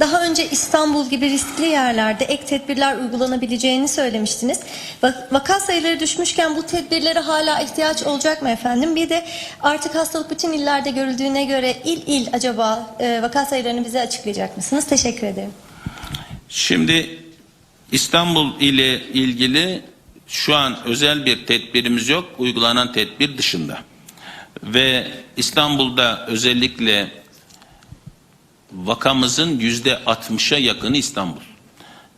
Daha önce İstanbul gibi riskli yerlerde ek tedbirler uygulanabileceğini söylemiştiniz. Va- Vaka sayıları düşmüşken bu tedbirlere hala ihtiyaç olacak mı efendim? Bir de artık hastalık bütün illerde görüldüğüne göre il il acaba e, vaka sayılarını bize açıklayacak mısınız? Teşekkür ederim. Şimdi İstanbul ile ilgili şu an özel bir tedbirimiz yok. Uygulanan tedbir dışında. Ve İstanbul'da özellikle vakamızın yüzde 60'a yakını İstanbul.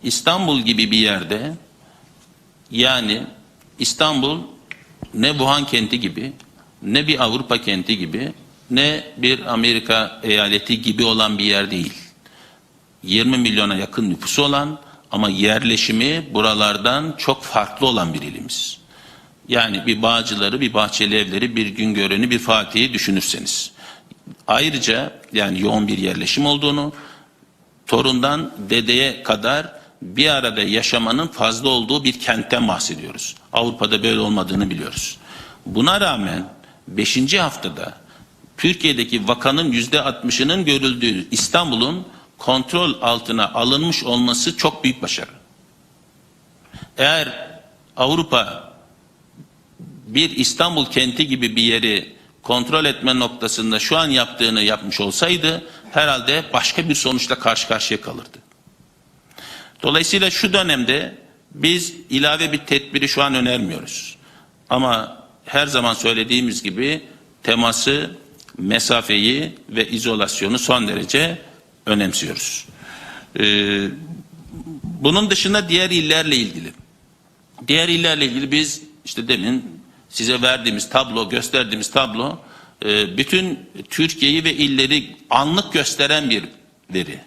İstanbul gibi bir yerde yani İstanbul ne Wuhan kenti gibi ne bir Avrupa kenti gibi ne bir Amerika eyaleti gibi olan bir yer değil. 20 milyona yakın nüfusu olan ama yerleşimi buralardan çok farklı olan bir ilimiz. Yani bir Bağcıları, bir Bahçeli Evleri, bir Güngören'i, bir Fatih'i düşünürseniz. Ayrıca yani yoğun bir yerleşim olduğunu, torundan dedeye kadar bir arada yaşamanın fazla olduğu bir kentten bahsediyoruz. Avrupa'da böyle olmadığını biliyoruz. Buna rağmen 5. haftada Türkiye'deki vakanın yüzde 60'ının görüldüğü İstanbul'un kontrol altına alınmış olması çok büyük başarı. Eğer Avrupa bir İstanbul kenti gibi bir yeri kontrol etme noktasında şu an yaptığını yapmış olsaydı herhalde başka bir sonuçla karşı karşıya kalırdı. Dolayısıyla şu dönemde biz ilave bir tedbiri şu an önermiyoruz. Ama her zaman söylediğimiz gibi teması, mesafeyi ve izolasyonu son derece önemsiyoruz. Ee, bunun dışında diğer illerle ilgili. Diğer illerle ilgili biz işte demin size verdiğimiz tablo, gösterdiğimiz tablo e, bütün Türkiye'yi ve illeri anlık gösteren bir veri.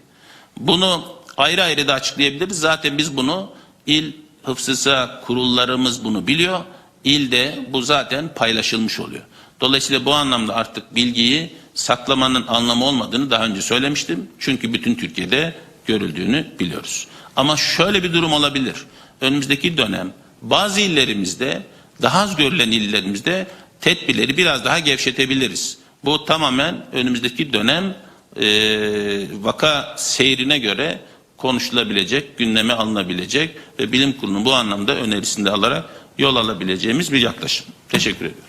Bunu ayrı ayrı da açıklayabiliriz. Zaten biz bunu il hıfzısa kurullarımız bunu biliyor. İlde bu zaten paylaşılmış oluyor. Dolayısıyla bu anlamda artık bilgiyi saklamanın anlamı olmadığını daha önce söylemiştim. Çünkü bütün Türkiye'de görüldüğünü biliyoruz. Ama şöyle bir durum olabilir. Önümüzdeki dönem bazı illerimizde daha az görülen illerimizde tedbirleri biraz daha gevşetebiliriz. Bu tamamen önümüzdeki dönem e, vaka seyrine göre konuşulabilecek, gündeme alınabilecek ve bilim kurulunun bu anlamda önerisinde alarak yol alabileceğimiz bir yaklaşım. Teşekkür ediyorum.